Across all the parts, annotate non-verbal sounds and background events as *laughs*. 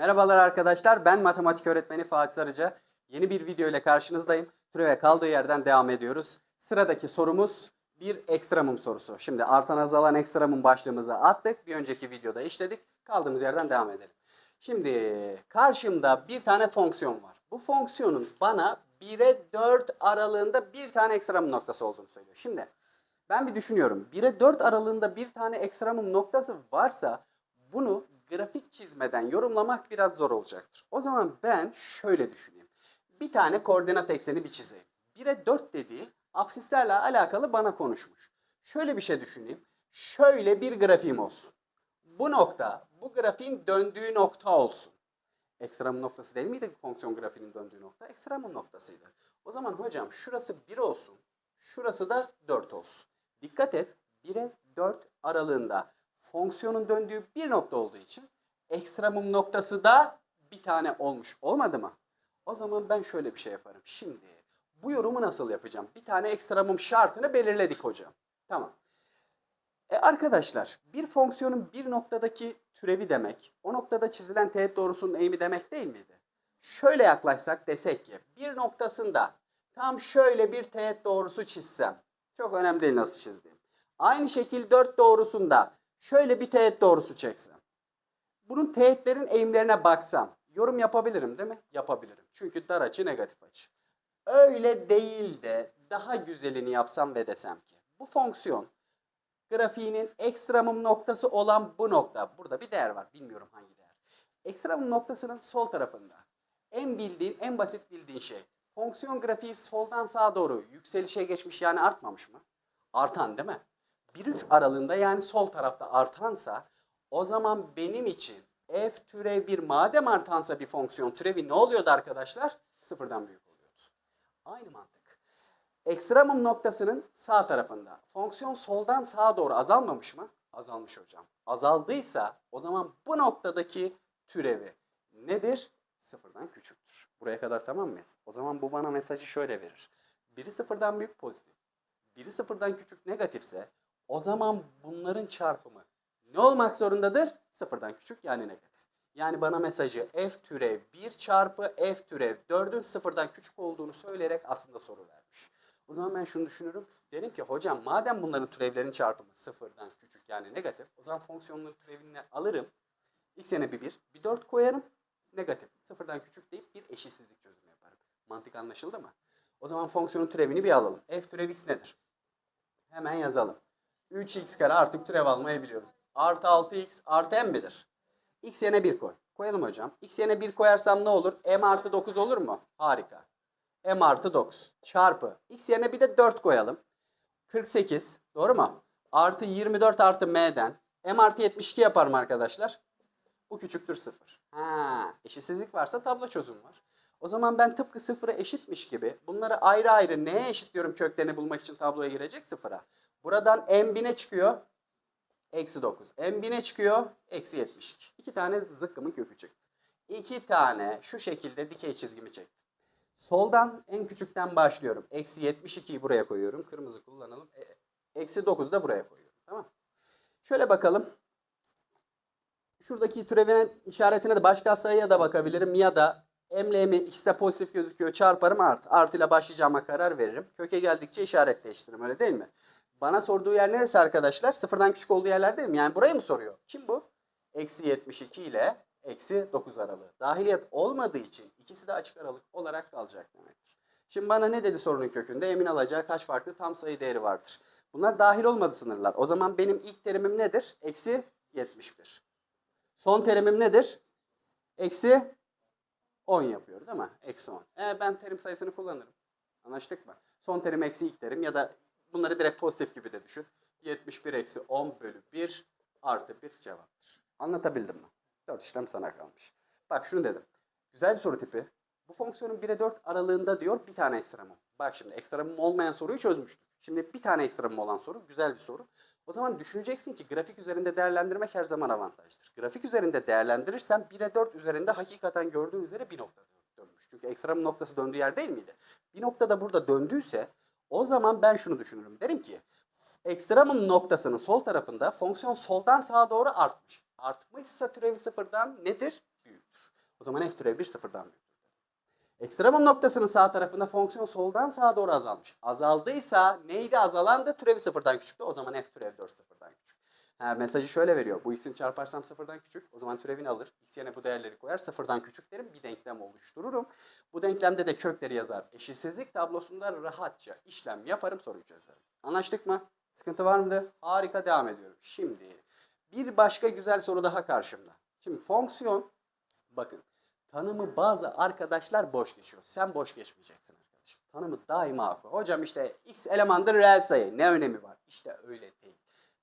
Merhabalar arkadaşlar, ben matematik öğretmeni Fatih Sarıca. Yeni bir video ile karşınızdayım. Türeve kaldığı yerden devam ediyoruz. Sıradaki sorumuz bir ekstremum sorusu. Şimdi artan azalan ekstremum başlığımızı attık. Bir önceki videoda işledik. Kaldığımız yerden devam edelim. Şimdi karşımda bir tane fonksiyon var. Bu fonksiyonun bana 1'e 4 aralığında bir tane ekstremum noktası olduğunu söylüyor. Şimdi ben bir düşünüyorum. 1'e 4 aralığında bir tane ekstremum noktası varsa bunu grafik çizmeden yorumlamak biraz zor olacaktır. O zaman ben şöyle düşüneyim. Bir tane koordinat ekseni bir çizeyim. 1'e 4 dediği absislerle alakalı bana konuşmuş. Şöyle bir şey düşüneyim. Şöyle bir grafiğim olsun. Bu nokta, bu grafiğin döndüğü nokta olsun. Ekstremum noktası değil miydi fonksiyon grafiğinin döndüğü nokta? Ekstremum noktasıydı. O zaman hocam şurası 1 olsun, şurası da 4 olsun. Dikkat et 1'e 4 aralığında fonksiyonun döndüğü bir nokta olduğu için ekstremum noktası da bir tane olmuş olmadı mı? O zaman ben şöyle bir şey yaparım. Şimdi bu yorumu nasıl yapacağım? Bir tane ekstremum şartını belirledik hocam. Tamam. E arkadaşlar bir fonksiyonun bir noktadaki türevi demek, o noktada çizilen teğet doğrusunun eğimi demek değil miydi? Şöyle yaklaşsak desek ki bir noktasında tam şöyle bir teğet doğrusu çizsem, çok önemli değil nasıl çizdiğim. Aynı şekil dört doğrusunda şöyle bir teğet doğrusu çeksem. Bunun teğetlerin eğimlerine baksam yorum yapabilirim değil mi? Yapabilirim. Çünkü dar açı negatif açı. Öyle değil de daha güzelini yapsam ve desem ki bu fonksiyon grafiğinin ekstremum noktası olan bu nokta. Burada bir değer var. Bilmiyorum hangi değer. Ekstremum noktasının sol tarafında. En bildiğin, en basit bildiğin şey. Fonksiyon grafiği soldan sağa doğru yükselişe geçmiş yani artmamış mı? Artan değil mi? 1-3 aralığında yani sol tarafta artansa o zaman benim için f türev 1 madem artansa bir fonksiyon türevi ne oluyordu arkadaşlar? Sıfırdan büyük oluyordu. Aynı mantık. Ekstremum noktasının sağ tarafında. Fonksiyon soldan sağa doğru azalmamış mı? Azalmış hocam. Azaldıysa o zaman bu noktadaki türevi nedir? Sıfırdan küçüktür. Buraya kadar tamam mıyız? O zaman bu bana mesajı şöyle verir. Biri sıfırdan büyük pozitif. Biri sıfırdan küçük negatifse o zaman bunların çarpımı ne olmak zorundadır? Sıfırdan küçük yani negatif. Yani bana mesajı f türev 1 çarpı f türev 4'ün sıfırdan küçük olduğunu söyleyerek aslında soru vermiş. O zaman ben şunu düşünürüm. Derim ki hocam madem bunların türevlerin çarpımı sıfırdan küçük yani negatif o zaman fonksiyonların türevini alırım. X yerine bir 1, bir 4 koyarım. Negatif. Sıfırdan küçük deyip bir eşitsizlik çözümü yaparım. Mantık anlaşıldı mı? O zaman fonksiyonun türevini bir alalım. f türev x nedir? Hemen yazalım. 3x kare artık türev almayı biliyoruz. Artı 6x artı m midir? x yerine 1 koy. Koyalım hocam. x yerine 1 koyarsam ne olur? m artı 9 olur mu? Harika. m artı 9 çarpı. x yerine bir de 4 koyalım. 48 doğru mu? Artı 24 artı m'den m artı 72 yapar mı arkadaşlar? Bu küçüktür 0. Ha, eşitsizlik varsa tablo çözüm var. O zaman ben tıpkı sıfıra eşitmiş gibi bunları ayrı ayrı neye eşitliyorum köklerini bulmak için tabloya girecek sıfıra. Buradan m bine çıkıyor. Eksi 9. M bine çıkıyor. Eksi 72. İki tane zıkkımın kökü çıktı. İki tane şu şekilde dikey çizgimi çektim. Soldan en küçükten başlıyorum. Eksi 72'yi buraya koyuyorum. Kırmızı kullanalım. E, Eksi 9'u da buraya koyuyorum. Tamam. Şöyle bakalım. Şuradaki türevinin işaretine de başka sayıya da bakabilirim. Ya da m ile m'in ikisi de pozitif gözüküyor. Çarparım artı. Artıyla başlayacağıma karar veririm. Köke geldikçe işaret değiştiririm. Öyle değil mi? Bana sorduğu yer neresi arkadaşlar? Sıfırdan küçük olduğu yerler değil mi? Yani burayı mı soruyor? Kim bu? Eksi 72 ile eksi 9 aralığı. Dahiliyet olmadığı için ikisi de açık aralık olarak kalacak demektir. Şimdi bana ne dedi sorunun kökünde? Emin alacağı kaç farklı tam sayı değeri vardır. Bunlar dahil olmadı sınırlar. O zaman benim ilk terimim nedir? Eksi 71. Son terimim nedir? Eksi 10 yapıyor değil mi? Eksi 10. E, ben terim sayısını kullanırım. Anlaştık mı? Son terim eksi ilk terim ya da bunları direkt pozitif gibi de düşün. 71 eksi 10 bölü 1 artı 1 cevaptır. Anlatabildim mi? 4 işlem sana kalmış. Bak şunu dedim. Güzel bir soru tipi. Bu fonksiyonun 1'e 4 aralığında diyor bir tane ekstremum. Bak şimdi ekstremum olmayan soruyu çözmüştük. Şimdi bir tane ekstremum olan soru güzel bir soru. O zaman düşüneceksin ki grafik üzerinde değerlendirmek her zaman avantajdır. Grafik üzerinde değerlendirirsen 1'e 4 üzerinde hakikaten gördüğün üzere bir nokta dönmüş. Çünkü ekstremum noktası döndüğü yer değil miydi? Bir noktada burada döndüyse o zaman ben şunu düşünürüm. Derim ki ekstremum noktasının sol tarafında fonksiyon soldan sağa doğru artmış. Artmışsa türevi sıfırdan nedir? Büyüktür. O zaman f türev 1 sıfırdan büyüktür. Ekstremum noktasının sağ tarafında fonksiyon soldan sağa doğru azalmış. Azaldıysa neydi azalandı? Türevi sıfırdan küçüktü. O zaman f türev 4 sıfırdan küçük. Ha, mesajı şöyle veriyor. Bu x'ini çarparsam sıfırdan küçük. O zaman türevini alır. X yerine bu değerleri koyar. Sıfırdan küçük derim. Bir denklem oluştururum. Bu denklemde de kökleri yazar. Eşitsizlik tablosunda rahatça işlem yaparım. Soruyu çözerim. Anlaştık mı? Sıkıntı var mıydı? Harika devam ediyorum. Şimdi bir başka güzel soru daha karşımda. Şimdi fonksiyon bakın tanımı bazı arkadaşlar boş geçiyor. Sen boş geçmeyeceksin arkadaşım. Tanımı daima oku. Hocam işte x elemandır reel sayı. Ne önemi var? İşte öyle.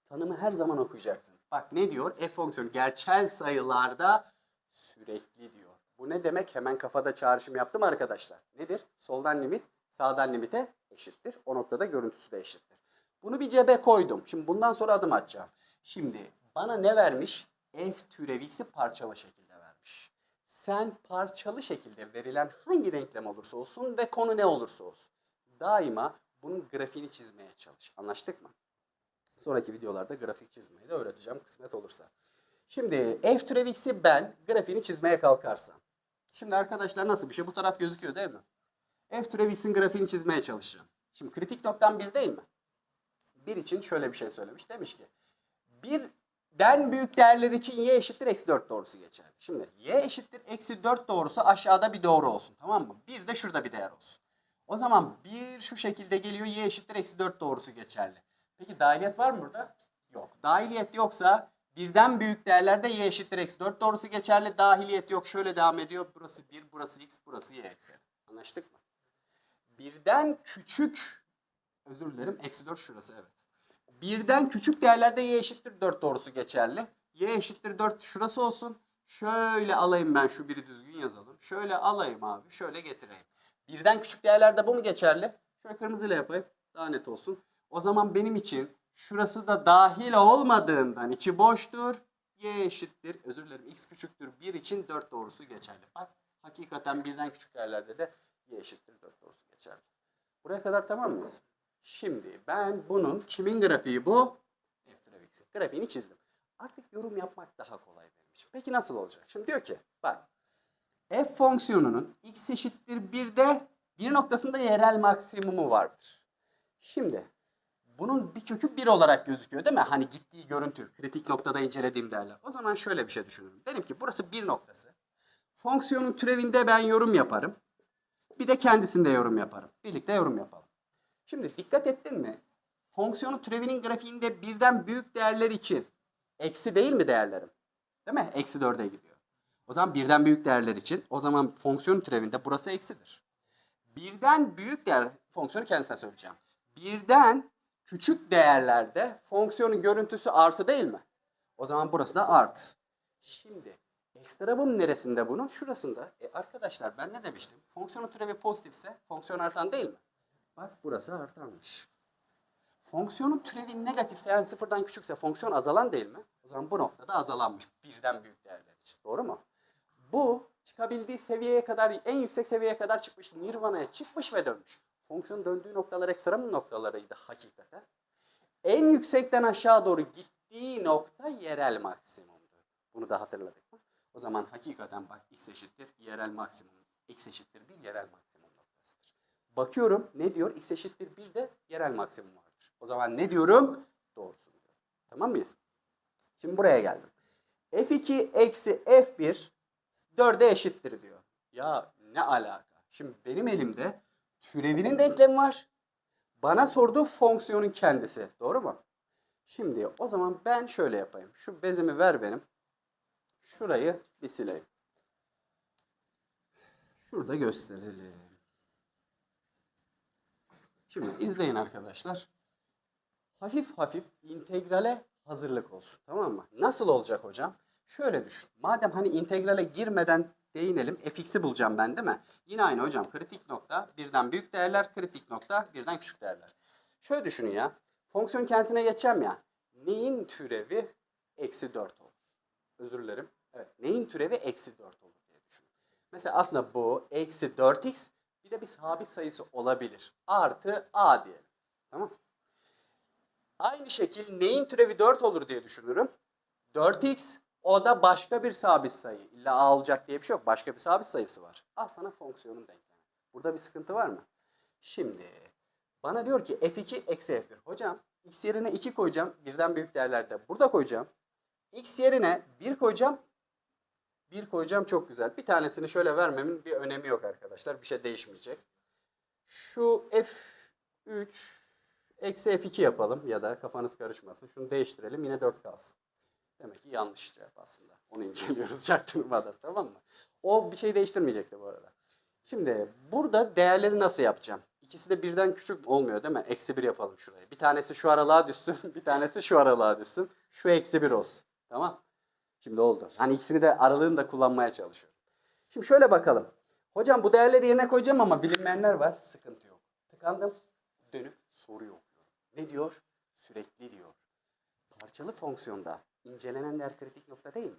Tanımı her zaman okuyacaksınız. Bak ne diyor? F fonksiyonu gerçel sayılarda sürekli diyor. Bu ne demek? Hemen kafada çağrışım yaptım arkadaşlar. Nedir? Soldan limit sağdan limite eşittir. O noktada görüntüsü de eşittir. Bunu bir cebe koydum. Şimdi bundan sonra adım atacağım. Şimdi bana ne vermiş? F türev x'i parçalı şekilde vermiş. Sen parçalı şekilde verilen hangi denklem olursa olsun ve konu ne olursa olsun. Daima bunun grafiğini çizmeye çalış. Anlaştık mı? Sonraki videolarda grafik çizmeyi de öğreteceğim kısmet olursa. Şimdi f türev x'i ben grafiğini çizmeye kalkarsam. Şimdi arkadaşlar nasıl bir şey? Bu taraf gözüküyor değil mi? F türev x'in grafiğini çizmeye çalışacağım. Şimdi kritik noktam 1 değil mi? 1 için şöyle bir şey söylemiş. Demiş ki birden büyük değerler için y eşittir eksi 4 doğrusu geçerli. Şimdi y eşittir eksi 4 doğrusu aşağıda bir doğru olsun tamam mı? Bir de şurada bir değer olsun. O zaman bir şu şekilde geliyor y eşittir eksi 4 doğrusu geçerli. Peki dahiliyet var mı burada? Yok. Dahiliyet yoksa birden büyük değerlerde y eşittir eksi 4 doğrusu geçerli. Dahiliyet yok. Şöyle devam ediyor. Burası 1, burası x, burası y ekseni. Anlaştık mı? Birden küçük, özür dilerim, eksi 4 şurası evet. Birden küçük değerlerde y eşittir 4 doğrusu geçerli. y eşittir 4 şurası olsun. Şöyle alayım ben şu biri düzgün yazalım. Şöyle alayım abi. Şöyle getireyim. Birden küçük değerlerde bu mu geçerli? Şöyle kırmızıyla yapayım. Daha net olsun. O zaman benim için şurası da dahil olmadığından içi boştur. Y eşittir. Özür dilerim. X küçüktür. 1 için 4 doğrusu geçerli. Bak hakikaten birden küçük değerlerde de y eşittir 4 doğrusu geçerli. Buraya kadar tamam mıyız? Şimdi ben bunun kimin grafiği bu? F türev. Grafiğini çizdim. Artık yorum yapmak daha kolay benim için. Peki nasıl olacak? Şimdi diyor ki bak f fonksiyonunun x eşittir 1'de bir noktasında yerel maksimumu vardır. Şimdi bunun bir kökü 1 olarak gözüküyor değil mi? Hani gittiği görüntü, kritik noktada incelediğim değerler. O zaman şöyle bir şey düşünürüm. Derim ki burası bir noktası. Fonksiyonun türevinde ben yorum yaparım. Bir de kendisinde yorum yaparım. Birlikte yorum yapalım. Şimdi dikkat ettin mi? Fonksiyonun türevinin grafiğinde birden büyük değerler için eksi değil mi değerlerim? Değil mi? Eksi 4'e gidiyor. O zaman birden büyük değerler için o zaman fonksiyon türevinde burası eksidir. Birden büyük değer, fonksiyonu kendisine söyleyeceğim. Birden küçük değerlerde fonksiyonun görüntüsü artı değil mi? O zaman burası da artı. Şimdi ekstremum neresinde bunun? Şurasında. E arkadaşlar ben ne demiştim? Fonksiyonun türevi pozitifse fonksiyon artan değil mi? Bak burası artanmış. Fonksiyonun türevi negatifse yani sıfırdan küçükse fonksiyon azalan değil mi? O zaman bu noktada azalanmış birden büyük değerler için. Doğru mu? Bu çıkabildiği seviyeye kadar en yüksek seviyeye kadar çıkmış. Nirvana'ya çıkmış ve dönmüş. Fonksiyonun döndüğü noktalar ekstremum noktalarıydı hakikaten. En yüksekten aşağı doğru gittiği nokta yerel maksimumdu. Bunu da hatırladık mı? O zaman hakikaten bak x eşittir yerel maksimum. x eşittir bir yerel maksimum noktasıdır. Bakıyorum ne diyor? x eşittir bir de yerel maksimum vardır. O zaman ne diyorum? Doğrusu. Tamam mıyız? Şimdi buraya geldim. f2 eksi f1 4'e eşittir diyor. Ya ne alaka? Şimdi benim elimde türevinin denklemi var. Bana sorduğu fonksiyonun kendisi. Doğru mu? Şimdi o zaman ben şöyle yapayım. Şu bezimi ver benim. Şurayı bir sileyim. Şurada gösterelim. Şimdi izleyin arkadaşlar. Hafif hafif integrale hazırlık olsun. Tamam mı? Nasıl olacak hocam? Şöyle düşün. Madem hani integrale girmeden değinelim. fx'i bulacağım ben değil mi? Yine aynı hocam. Kritik nokta birden büyük değerler, kritik nokta birden küçük değerler. Şöyle düşünün ya. Fonksiyon kendisine geçeceğim ya. Neyin türevi eksi 4 olur? Özür dilerim. Evet. Neyin türevi eksi 4 olur diye düşünün. Mesela aslında bu eksi 4x bir de bir sabit sayısı olabilir. Artı a diyelim. Tamam Aynı şekil neyin türevi 4 olur diye düşünürüm. 4x O da başka bir sabit sayı. İlla a olacak diye bir şey yok. Başka bir sabit sayısı var. Al sana fonksiyonun denklemi. Burada bir sıkıntı var mı? Şimdi bana diyor ki f2 eksi f1. Hocam x yerine 2 koyacağım. Birden büyük değerlerde burada koyacağım. x yerine 1 koyacağım. 1 koyacağım çok güzel. Bir tanesini şöyle vermemin bir önemi yok arkadaşlar. Bir şey değişmeyecek. Şu f3 eksi f2 yapalım ya da kafanız karışmasın. Şunu değiştirelim yine 4 kalsın. Demek ki yanlış cevap aslında. Onu inceliyoruz *laughs* çaktırmadan tamam mı? O bir şey değiştirmeyecekti bu arada. Şimdi burada değerleri nasıl yapacağım? İkisi de birden küçük olmuyor değil mi? Eksi bir yapalım şuraya. Bir tanesi şu aralığa düşsün, *laughs* bir tanesi şu aralığa düşsün. Şu eksi bir olsun. Tamam. Şimdi oldu. Hani ikisini de aralığını da kullanmaya çalışıyorum. Şimdi şöyle bakalım. Hocam bu değerleri yerine koyacağım ama bilinmeyenler var. Sıkıntı yok. Tıkandım. Dönüp soruyu okuyorum. Ne diyor? Sürekli diyor. Parçalı fonksiyonda incelenen değer kritik nokta değil mi?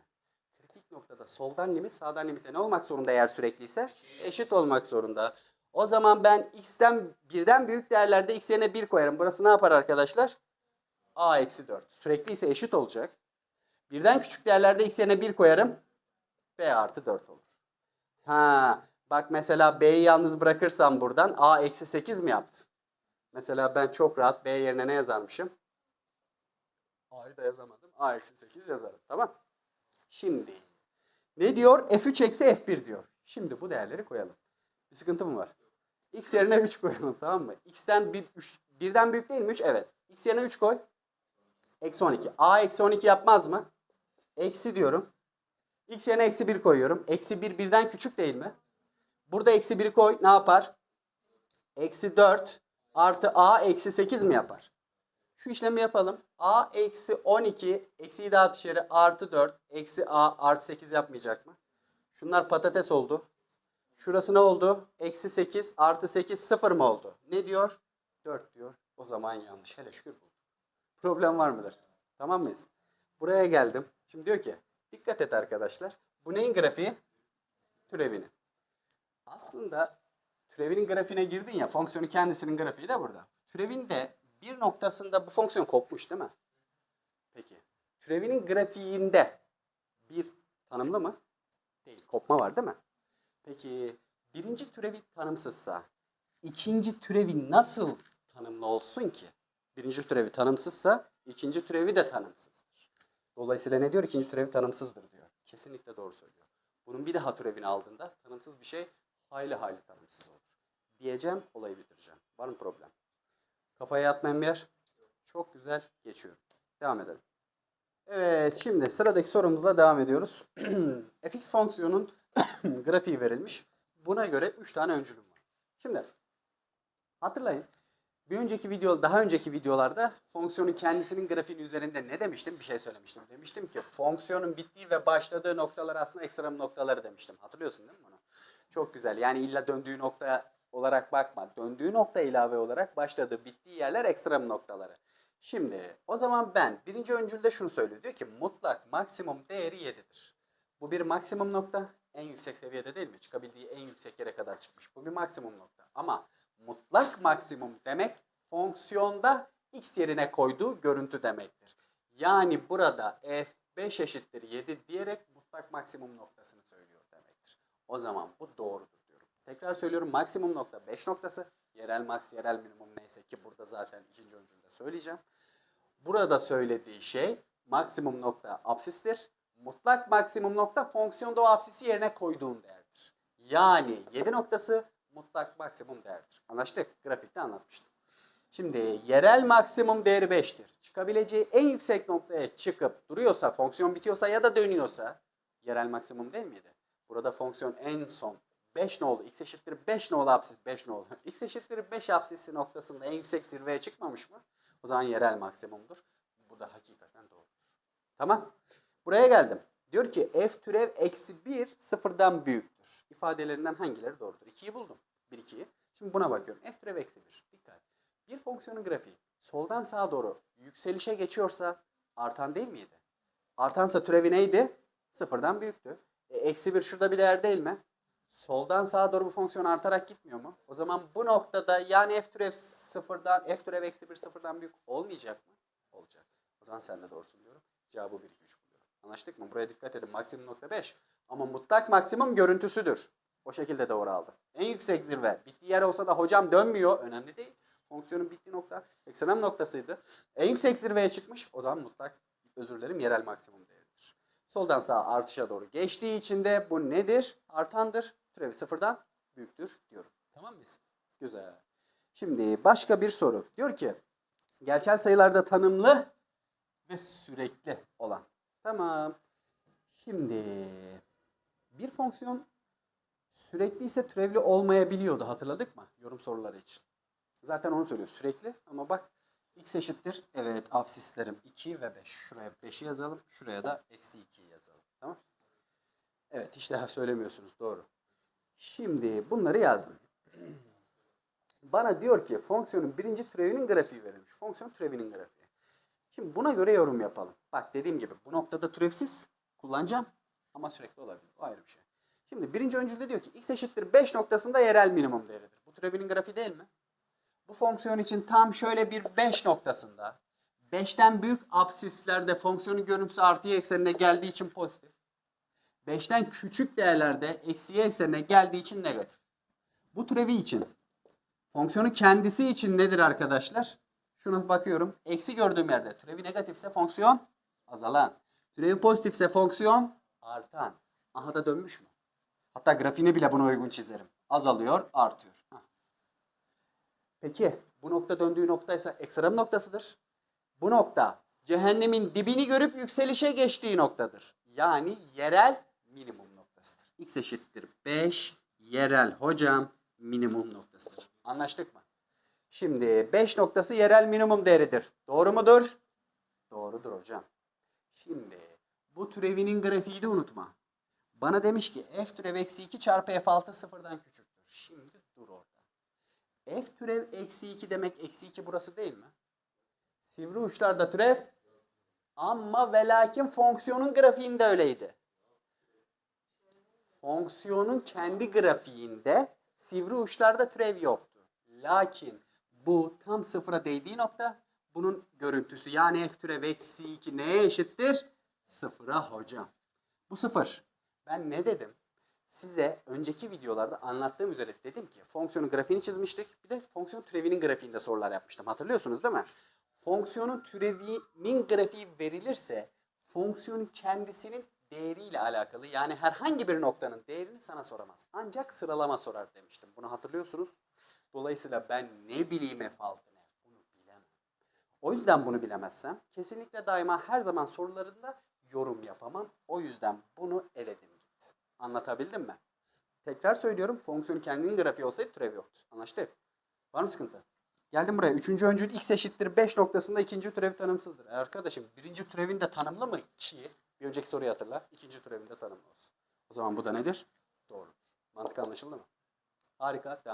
Kritik noktada soldan limit sağdan limite ne olmak zorunda eğer sürekliyse? Eşit olmak zorunda. O zaman ben x'ten birden büyük değerlerde x yerine 1 koyarım. Burası ne yapar arkadaşlar? a eksi 4. Sürekli ise eşit olacak. Birden küçük değerlerde x yerine 1 koyarım. b artı 4 olur. Ha, bak mesela b'yi yalnız bırakırsam buradan a eksi 8 mi yaptı? Mesela ben çok rahat b yerine ne yazarmışım? a'yı da yazamadım. A eksi 8 yazarım. Tamam. Şimdi ne diyor? f3 eksi f1 diyor. Şimdi bu değerleri koyalım. Bir sıkıntı mı var? x yerine 3 koyalım tamam mı? x'ten bir, üç, birden büyük değil mi 3? Evet. x yerine 3 koy. Eksi 12. a eksi 12 yapmaz mı? Eksi diyorum. x yerine eksi 1 koyuyorum. Eksi 1 birden küçük değil mi? Burada eksi 1'i koy ne yapar? Eksi 4 artı a eksi 8 mi yapar? Şu işlemi yapalım. a eksi 12 eksiyi dağıt dışarı artı 4 eksi a artı 8 yapmayacak mı? Şunlar patates oldu. Şurası ne oldu? Eksi 8 artı 8 sıfır mı oldu? Ne diyor? 4 diyor. O zaman yanlış. Hele şükür buldum. Problem var mıdır? Tamam mıyız? Buraya geldim. Şimdi diyor ki dikkat et arkadaşlar. Bu neyin grafiği? Türevinin. Aslında türevinin grafiğine girdin ya fonksiyonun kendisinin grafiği de burada. Türevin de bir noktasında bu fonksiyon kopmuş değil mi? Peki. Türevinin grafiğinde bir tanımlı mı? Değil. Kopma var değil mi? Peki birinci türevi tanımsızsa ikinci türevi nasıl tanımlı olsun ki? Birinci türevi tanımsızsa ikinci türevi de tanımsızdır. Dolayısıyla ne diyor? İkinci türevi tanımsızdır diyor. Kesinlikle doğru söylüyor. Bunun bir daha türevini aldığında tanımsız bir şey hayli hayli tanımsız olur. Diyeceğim, olayı bitireceğim. Var mı problem? Kafaya yatmayan bir yer. Çok güzel geçiyorum. Devam edelim. Evet, şimdi sıradaki sorumuzla devam ediyoruz. *clears throat* fx fonksiyonun *clears throat* grafiği verilmiş. Buna göre 3 tane öncülüm var. Şimdi hatırlayın. Bir önceki video, daha önceki videolarda fonksiyonun kendisinin grafiğinin üzerinde ne demiştim? Bir şey söylemiştim. Demiştim ki fonksiyonun bittiği ve başladığı noktalar aslında ekstrem noktaları demiştim. Hatırlıyorsun değil mi bunu? Çok güzel. Yani illa döndüğü noktaya olarak bakma. Döndüğü nokta ilave olarak başladığı, bittiği yerler ekstrem noktaları. Şimdi o zaman ben birinci öncülde şunu söylüyor. Diyor ki mutlak maksimum değeri 7'dir. Bu bir maksimum nokta. En yüksek seviyede değil mi? Çıkabildiği en yüksek yere kadar çıkmış. Bu bir maksimum nokta. Ama mutlak maksimum demek fonksiyonda x yerine koyduğu görüntü demektir. Yani burada f5 eşittir 7 diyerek mutlak maksimum noktasını söylüyor demektir. O zaman bu doğrudur. Tekrar söylüyorum maksimum nokta 5 noktası. Yerel max, yerel minimum neyse ki burada zaten ikinci öncülde söyleyeceğim. Burada söylediği şey maksimum nokta absistir. Mutlak maksimum nokta fonksiyonda o absisi yerine koyduğun değerdir. Yani 7 noktası mutlak maksimum değerdir. Anlaştık? Grafikte anlatmıştım. Şimdi yerel maksimum değeri 5'tir. Çıkabileceği en yüksek noktaya çıkıp duruyorsa, fonksiyon bitiyorsa ya da dönüyorsa yerel maksimum değil miydi? Burada fonksiyon en son 5 nolu, x eşittir 5 nolu apsis 5 nolu. x eşittir 5 apsisi noktasında en yüksek zirveye çıkmamış mı? O zaman yerel maksimumdur. Bu da hakikaten doğrudur. Tamam. Buraya geldim. Diyor ki f türev eksi 1 sıfırdan büyüktür. İfadelerinden hangileri doğrudur? 2'yi buldum. 1, 2'yi. Şimdi buna bakıyorum. f türev eksi 1. Dikkat. Bir fonksiyonun grafiği soldan sağa doğru yükselişe geçiyorsa artan değil miydi? Artansa türevi neydi? Sıfırdan büyüktü. E, eksi 1 şurada bir değer değil mi? Soldan sağa doğru bu fonksiyon artarak gitmiyor mu? O zaman bu noktada yani f türev sıfırdan, f türev eksi 1 sıfırdan büyük olmayacak mı? Olacak. O zaman sen de doğrusun diyorum. Cevabı 1, 2, 3 buluyorum. Anlaştık mı? Buraya dikkat edin. Maksimum nokta 5. Ama mutlak maksimum görüntüsüdür. O şekilde doğru aldı. En yüksek zirve. Bittiği yer olsa da hocam dönmüyor. Önemli değil. Fonksiyonun bittiği nokta ekstrem noktasıydı. En yüksek zirveye çıkmış. O zaman mutlak özür dilerim yerel maksimum değeridir. Soldan sağa artışa doğru geçtiği için de bu nedir? Artandır. Türevi sıfırdan büyüktür diyorum. Tamam mıyız? Güzel. Şimdi başka bir soru. Diyor ki gerçel sayılarda tanımlı ve sürekli olan. Tamam. Şimdi bir fonksiyon sürekli ise türevli olmayabiliyordu. Hatırladık mı? Yorum soruları için. Zaten onu söylüyor. Sürekli ama bak x eşittir. Evet absislerim 2 ve 5. Şuraya 5'i yazalım. Şuraya da eksi 2'yi yazalım. Tamam. Evet hiç daha söylemiyorsunuz. Doğru. Şimdi bunları yazdım. Bana diyor ki fonksiyonun birinci türevinin grafiği verilmiş. Fonksiyon türevinin grafiği. Şimdi buna göre yorum yapalım. Bak dediğim gibi bu noktada türevsiz kullanacağım ama sürekli olabilir. O ayrı bir şey. Şimdi birinci öncülde diyor ki x eşittir 5 noktasında yerel minimum değeridir. Bu türevinin grafiği değil mi? Bu fonksiyon için tam şöyle bir 5 noktasında 5'ten büyük absislerde fonksiyonun görüntüsü artı eksenine geldiği için pozitif. 5'ten küçük değerlerde eksi eksenine geldiği için negatif. Bu türevi için fonksiyonun kendisi için nedir arkadaşlar? Şuna bakıyorum. Eksi gördüğüm yerde türevi negatifse fonksiyon azalan. Türevi pozitifse fonksiyon artan. Aha da dönmüş mü? Hatta grafiğini bile buna uygun çizerim. Azalıyor, artıyor. Peki bu nokta döndüğü nokta ise ekstrem noktasıdır. Bu nokta cehennemin dibini görüp yükselişe geçtiği noktadır. Yani yerel minimum noktasıdır. X eşittir 5 yerel hocam minimum noktasıdır. Anlaştık mı? Şimdi 5 noktası yerel minimum değeridir. Doğru mudur? Doğrudur hocam. Şimdi bu türevinin grafiği de unutma. Bana demiş ki f türev eksi 2 çarpı f6 sıfırdan küçüktür. Şimdi dur orada. f türev eksi 2 demek eksi 2 burası değil mi? Sivri uçlarda türev ama ve lakin fonksiyonun grafiğinde öyleydi. Fonksiyonun kendi grafiğinde sivri uçlarda türev yoktu. Lakin bu tam sıfıra değdiği nokta bunun görüntüsü yani f türev eksi 2 neye eşittir? Sıfıra hocam. Bu sıfır. Ben ne dedim? Size önceki videolarda anlattığım üzere dedim ki fonksiyonun grafiğini çizmiştik. Bir de fonksiyon türevinin grafiğinde sorular yapmıştım. Hatırlıyorsunuz değil mi? Fonksiyonun türevinin grafiği verilirse fonksiyonun kendisinin değeriyle alakalı yani herhangi bir noktanın değerini sana soramaz. Ancak sıralama sorar demiştim. Bunu hatırlıyorsunuz. Dolayısıyla ben ne bileyim f6 ne? Bunu bilemem. O yüzden bunu bilemezsem kesinlikle daima her zaman sorularında yorum yapamam. O yüzden bunu eledim git. Anlatabildim mi? Tekrar söylüyorum fonksiyon kendinin grafiği olsaydı türev yoktu. Anlaştık? Var mı sıkıntı? Geldim buraya. Üçüncü öncül x eşittir 5 noktasında ikinci türev tanımsızdır. E arkadaşım birinci türevin de tanımlı mı? Ki bir önceki soruyu hatırla. İkinci türevin de tanımlı olsun. O zaman bu da nedir? Doğru. Mantık anlaşıldı mı? Harika. Devam.